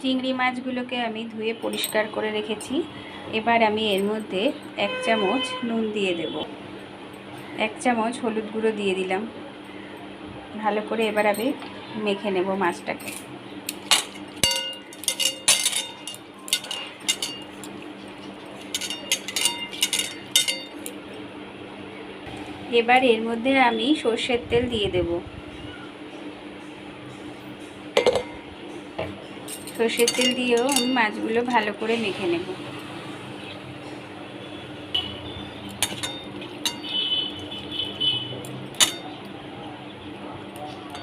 চিংড়ি মাছগুলোকে আমি ধুয়ে পরিষ্কার করে রেখেছি। এবার আমি এর মধ্যে এক চামচ নুন দিয়ে দেব। এক চামচ হলুদ গুঁড়ো দিয়ে দিলাম। ভালো করে এবার আমি মেখে নেব মাছটাকে। এবার এর মধ্যে আমি সর্ষের তেল দিয়ে দেব। সর্ষের তেল দিয়েও আমি মাছগুলো ভালো করে মেখে নেব।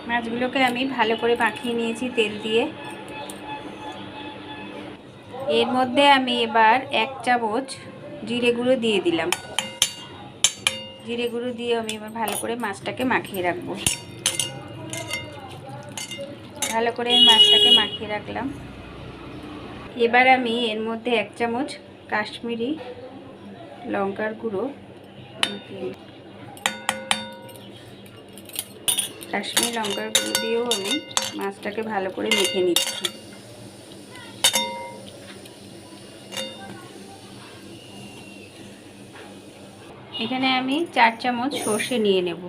মাছগুলোকে আমি ভালো করে মাখিয়ে নিয়েছি তেল দিয়ে। এর মধ্যে আমি এবার এক চামচ জিরে গুঁড়ো দিয়ে দিলাম। জিরে গুঁড়ো দিয়ে আমি এবার ভালো করে মাছটাকে মাখিয়ে রাখব। ভালো করে মাছটাকে মাখিয়ে রাখলাম। এবার আমি এর মধ্যে এক চামচ কাশ্মীরি লঙ্কার গুঁড়ো কাশ্মীরি লঙ্কার গুঁড়ো দিয়েও আমি মাছটাকে ভালো করে মেখে নিচ্ছি। এখানে আমি চার চামচ সর্ষে নিয়ে নেব।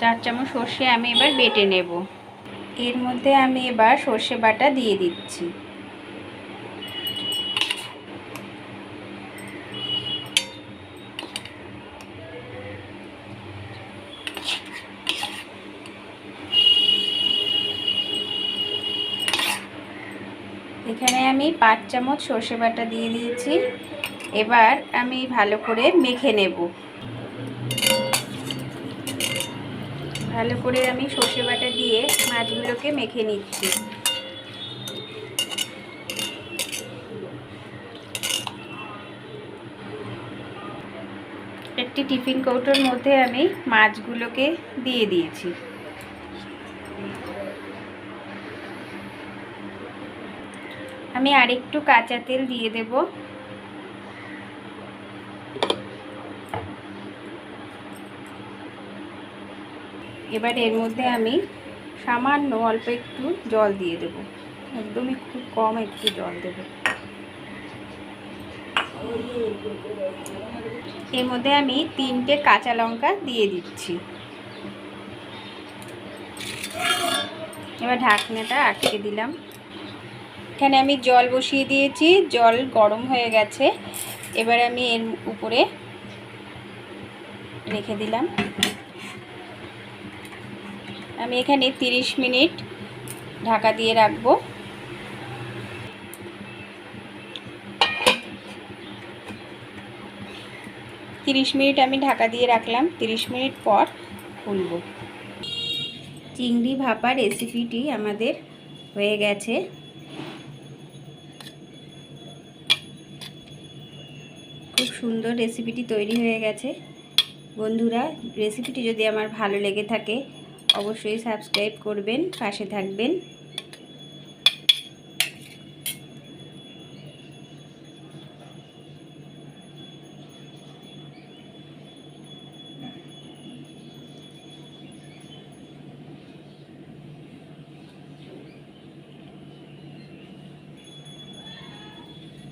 চার চামচ সর্ষে আমি এবার বেটে নেব। এর মধ্যে আমি এবার সর্ষে বাটা দিয়ে দিচ্ছি। এখানে আমি পাঁচ চামচ সর্ষে বাটা দিয়ে দিয়েছি। এবার আমি ভালো করে মেখে নেব। ভালো করে আমি সর্ষে বাটা দিয়ে মাছগুলোকে মেখে নিচ্ছি। একটি টিফিন কৌটোর মধ্যে আমি মাছগুলোকে দিয়ে দিয়েছি। আমি আরেকটু কাঁচা তেল দিয়ে দেব। এবার এর মধ্যে আমি সামান্য অল্প একটু জল দিয়ে দেব। একদমই খুব কম একটু জল দেব। এর মধ্যে আমি তিনটে কাঁচা লঙ্কা দিয়ে দিচ্ছি। এবার ঢাকনাটা আটকে দিলাম। এখানে আমি জল বসিয়ে দিয়েছি, জল গরম হয়ে গেছে। এবার আমি এর উপরে রেখে দিলাম। আমি এখানে 30 মিনিট ঢাকা দিয়ে রাখব। তিরিশ মিনিট আমি ঢাকা দিয়ে রাখলাম, তিরিশ মিনিট পর খুলব। চিংড়ি ভাপা রেসিপিটি আমাদের হয়ে গেছে। খুব সুন্দর রেসিপিটি তৈরি হয়ে গেছে। বন্ধুরা, রেসিপিটি যদি আমার ভালো লেগে থাকে অবশ্যই সাবস্ক্রাইব করবেন পাশে থাকবেন।